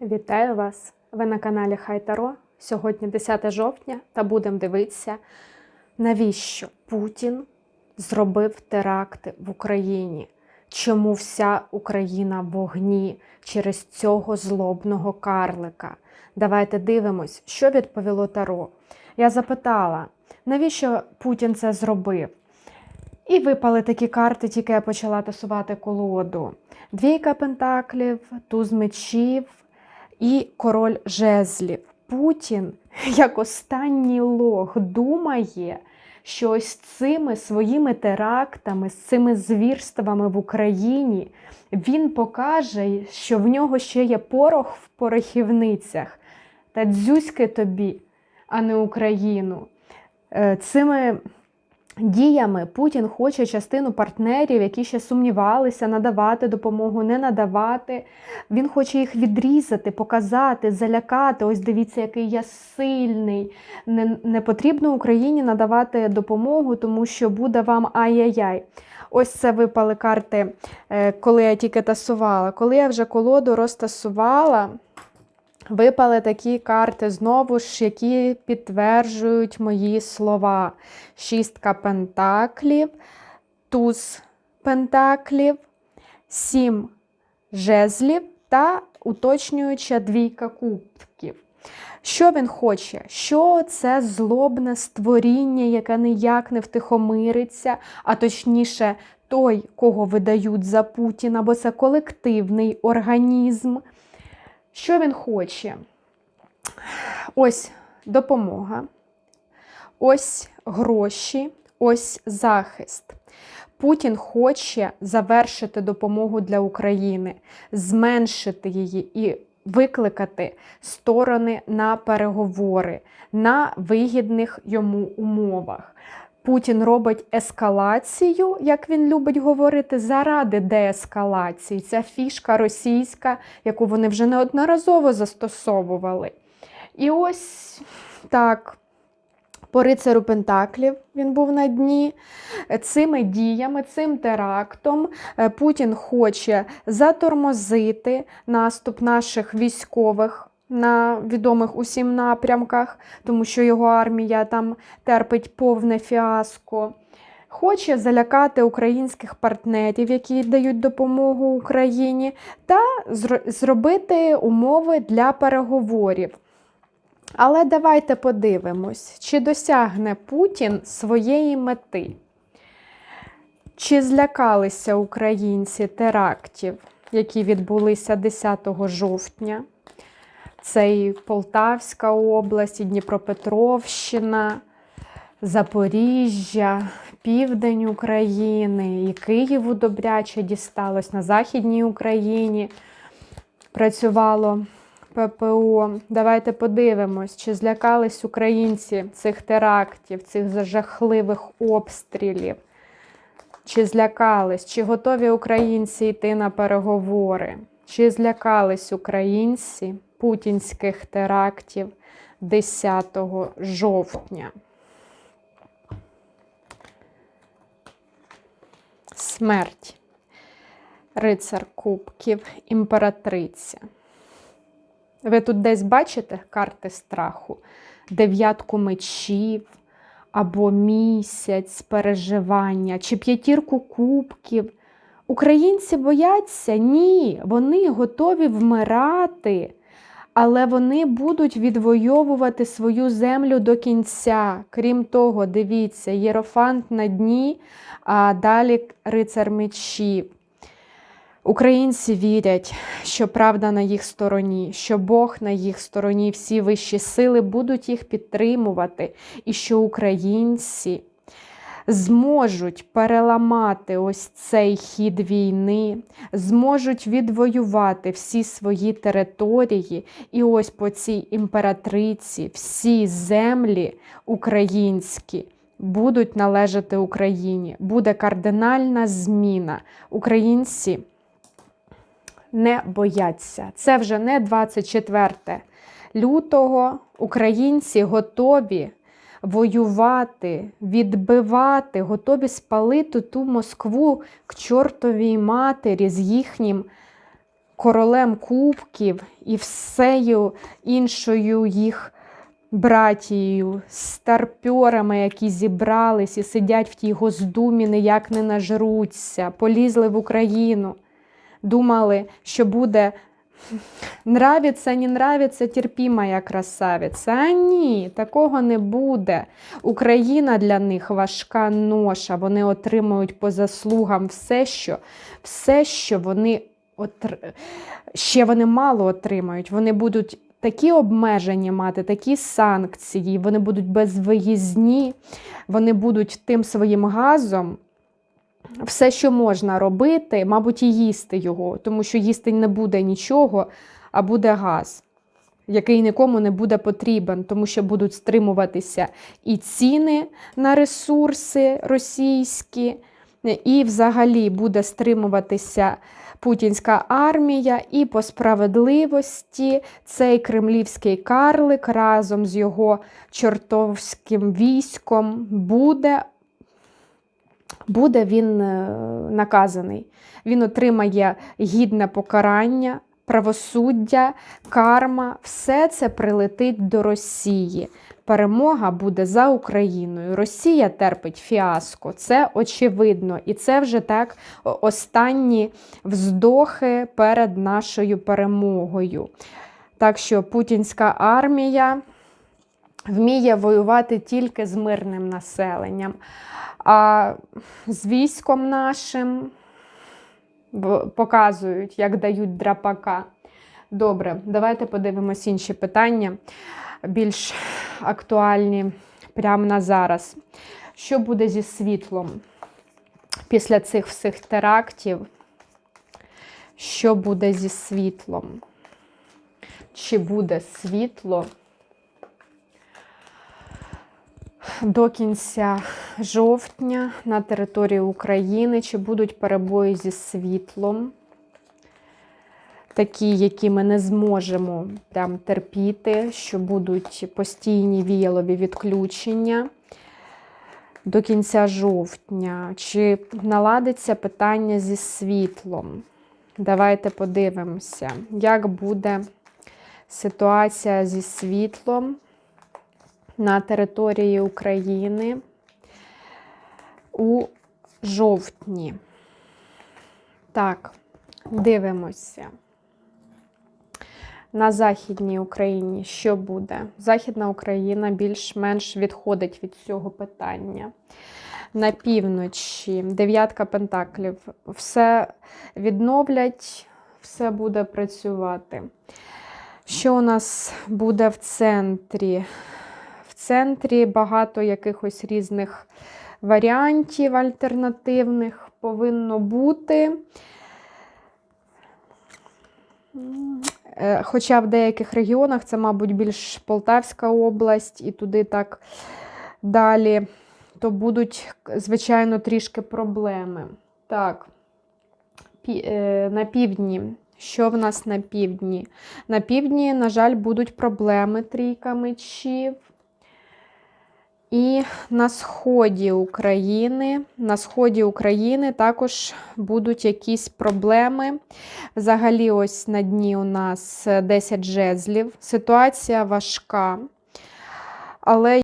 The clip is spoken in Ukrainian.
Вітаю вас! Ви на каналі Хай Таро. Сьогодні 10 жовтня, та будемо дивитися, навіщо Путін зробив теракти в Україні. Чому вся Україна в вогні через цього злобного карлика? Давайте дивимось, що відповіло Таро. Я запитала, навіщо Путін це зробив? І випали такі карти, тільки я почала тасувати колоду. Двійка пентаклів, туз мечів і король жезлів. Путін, як останній лох, думає, що ось цими своїми терактами, з цими звірствами в Україні він покаже, що в нього ще є порох в порохівницях. Та дзюськи тобі, а не Україну. Е, Цими діями Путін хоче частину партнерів, які ще сумнівалися, надавати допомогу, не надавати. Він хоче їх відрізати, показати, залякати. Ось дивіться, який я сильний. Не, не потрібно Україні надавати допомогу, тому що буде вам ай-яй-яй. Ось це випали карти, е, коли я тільки тасувала. Коли я вже колоду розтасувала. Випали такі карти знову ж, які підтверджують мої слова. Шістка пентаклів, туз пентаклів, сім жезлів та уточнююча двійка кубків. Що він хоче? Що це злобне створіння, яке ніяк не втихомириться, а точніше, той, кого видають за Путіна, бо це колективний організм. Що він хоче? Ось допомога, ось гроші, ось захист. Путін хоче завершити допомогу для України, зменшити її і викликати сторони на переговори на вигідних йому умовах. Путін робить ескалацію, як він любить говорити, заради деескалації. Ця фішка російська, яку вони вже неодноразово застосовували. І ось так. По рицару Пентаклів він був на дні. Цими діями, цим терактом е, Путін хоче затормозити наступ наших військових на відомих усім напрямках, тому що його армія там терпить повне фіаско. Хоче залякати українських партнерів, які дають допомогу Україні, та зробити умови для переговорів. Але давайте подивимось, чи досягне Путін своєї мети. Чи злякалися українці терактів, які відбулися 10 жовтня? Це і Полтавська область, і Дніпропетровщина, Запоріжжя, Південь України, і Києву добряче дісталось на Західній Україні. Працювало ППО. Давайте подивимось, чи злякались українці цих терактів, цих жахливих обстрілів. Чи злякались, чи готові українці йти на переговори? Чи злякались українці путінських терактів 10 жовтня? Смерть. Рицар Кубків, імператриця. Ви тут десь бачите карти страху, дев'ятку мечів, або місяць переживання, чи п'ятірку кубків. Українці бояться? Ні, вони готові вмирати, але вони будуть відвоювати свою землю до кінця. Крім того, дивіться, єрофант на дні, а далі рицар мечів. Українці вірять, що правда на їх стороні, що Бог на їх стороні, всі вищі сили будуть їх підтримувати, і що українці зможуть переламати ось цей хід війни, зможуть відвоювати всі свої території, і ось по цій імператриці всі землі українські. Будуть належати Україні. Буде кардинальна зміна. Українці не бояться. Це вже не 24 лютого. Українці готові воювати, відбивати, готові спалити ту Москву к чортовій матері з їхнім королем кубків і всею іншою їх братією, старпьорами, які зібрались і сидять в тій Госдумі, ніяк не нажруться, полізли в Україну, думали, що буде нравиться, не нравиться, терпімая красавиця. А ні, такого не буде. Україна для них важка ноша. Вони отримують по заслугам все, що, все, що вони отр... ще вони мало отримають. Вони будуть такі обмеження мати, такі санкції, вони будуть безвиїзні, вони будуть тим своїм газом. Все, що можна робити, мабуть, і їсти його, тому що їсти не буде нічого, а буде газ, який нікому не буде потрібен, тому що будуть стримуватися і ціни на ресурси російські, і взагалі буде стримуватися путінська армія, і по справедливості цей кремлівський карлик разом з його чортовським військом буде буде він е, наказаний. Він отримає гідне покарання, правосуддя, карма. Все це прилетить до Росії. Перемога буде за Україною. Росія терпить фіаско, це очевидно. І це вже так останні вздохи перед нашою перемогою. Так що путінська армія вміє воювати тільки з мирним населенням. А з військом нашим показують, як дають драпака. Добре, давайте подивимось інші питання, більш актуальні прямо на зараз. Що буде зі світлом після цих всіх терактів? Що буде зі світлом? Чи буде світло? До кінця жовтня на території України, чи будуть перебої зі світлом, такі, які ми не зможемо прям терпіти, що будуть постійні віялові відключення до кінця жовтня, чи наладиться питання зі світлом. Давайте подивимося, як буде ситуація зі світлом на території України у жовтні. Так, дивимося. На Західній Україні що буде? Західна Україна більш-менш відходить від цього питання. На півночі, дев'ятка пентаклів. Все відновлять, все буде працювати. Що у нас буде в центрі? Центрі багато якихось різних варіантів альтернативних повинно бути. Е, хоча в деяких регіонах це, мабуть, більш Полтавська область і туди так далі, то будуть, звичайно, трішки проблеми. Так, е, на півдні. Що в нас на півдні? На півдні, на жаль, будуть проблеми трійка мечів. І на сході України, на сході України також будуть якісь проблеми. Взагалі, ось на дні у нас 10 жезлів. Ситуація важка. Але